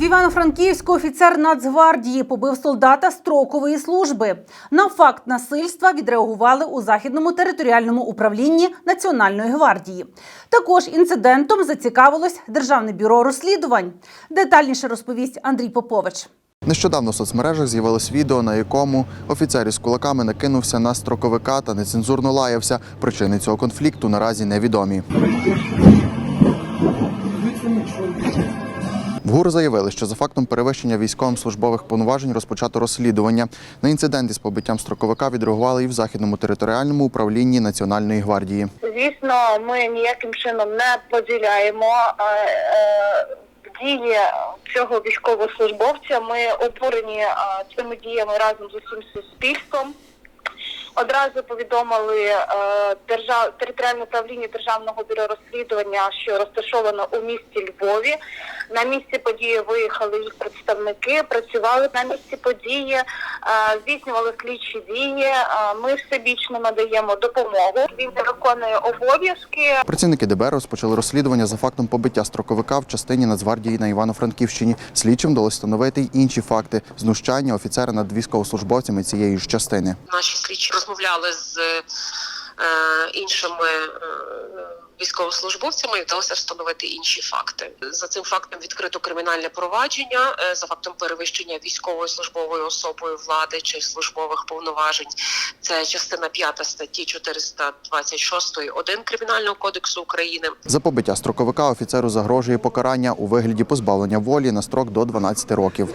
В Івано-Франківську офіцер Нацгвардії побив солдата строкової служби. На факт насильства відреагували у західному територіальному управлінні Національної гвардії. Також інцидентом зацікавилось Державне бюро розслідувань. Детальніше розповість Андрій Попович. Нещодавно в соцмережах з'явилось відео, на якому офіцер із кулаками накинувся на строковика та нецензурно лаявся. Причини цього конфлікту наразі невідомі. ГУР заявили, що за фактом перевищення військовим службових повноважень розпочато розслідування. На інцидент із побиттям строковика відреагували і в західному територіальному управлінні Національної гвардії. Звісно, ми ніяким чином не поділяємо е, е, дії цього військовослужбовця. Ми обурені е, цими діями разом з усім суспільством. Одразу повідомили е, держав територіальне управління державного бюро розслідування, що розташовано у місті Львові. На місці події виїхали їх представники, працювали на місці події, е, здійснювали слідчі дії. Е, Ми всебічно надаємо допомогу. Він не виконує обов'язки. Працівники ДБР розпочали розслідування за фактом побиття строковика в частині Нацгвардії на Івано-Франківщині. Слідчим вдалося встановити й інші факти знущання офіцера над військовослужбовцями цієї ж частини. Наші слідчі розмовляли з е, іншими е, військовослужбовцями і вдалося встановити інші факти. За цим фактом відкрито кримінальне провадження е, за фактом перевищення військовою службовою особою влади чи службових повноважень. Це частина 5 статті 426 1 кримінального кодексу України. За побиття строковика офіцеру загрожує покарання у вигляді позбавлення волі на строк до 12 років.